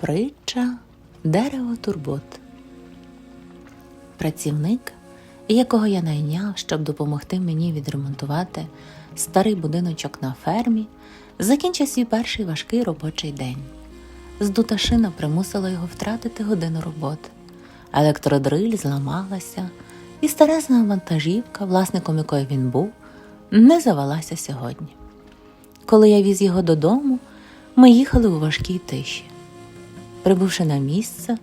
Притча дерево турбот. Працівник, якого я найняв, щоб допомогти мені відремонтувати старий будиночок на фермі, закінчив свій перший важкий робочий день. Здута шина примусила його втратити годину роботи. Електродриль зламалася, і старезна вантажівка, власником якої він був, не завелася сьогодні. Коли я віз його додому, ми їхали у важкій тиші. Прибувши на місце,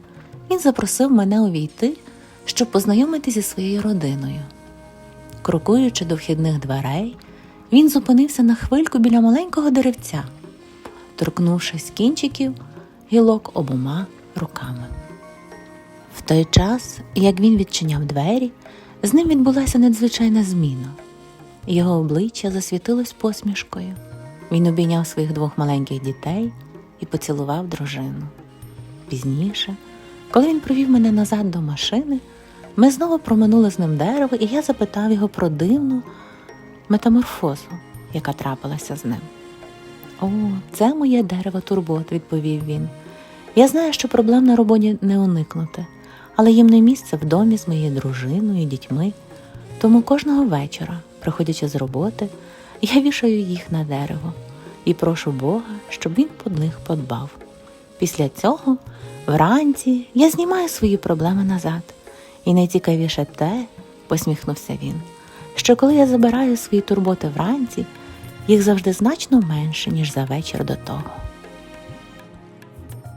він запросив мене увійти, щоб познайомитися зі своєю родиною. Крокуючи до вхідних дверей, він зупинився на хвильку біля маленького деревця, торкнувшись кінчиків гілок обома руками. В той час, як він відчиняв двері, з ним відбулася надзвичайна зміна. Його обличчя засвітилось посмішкою. Він обійняв своїх двох маленьких дітей і поцілував дружину. Пізніше, коли він провів мене назад до машини, ми знову проминули з ним дерево, і я запитав його про дивну метаморфозу, яка трапилася з ним. О, це моє дерево турбот, відповів він. Я знаю, що проблем на роботі не уникнути, але їм не місце в домі з моєю дружиною і дітьми. Тому кожного вечора, приходячи з роботи, я вішаю їх на дерево і прошу Бога, щоб він под них подбав. Після цього, вранці, я знімаю свої проблеми назад. І найцікавіше те, посміхнувся він, що коли я забираю свої турботи вранці, їх завжди значно менше, ніж за вечір до того.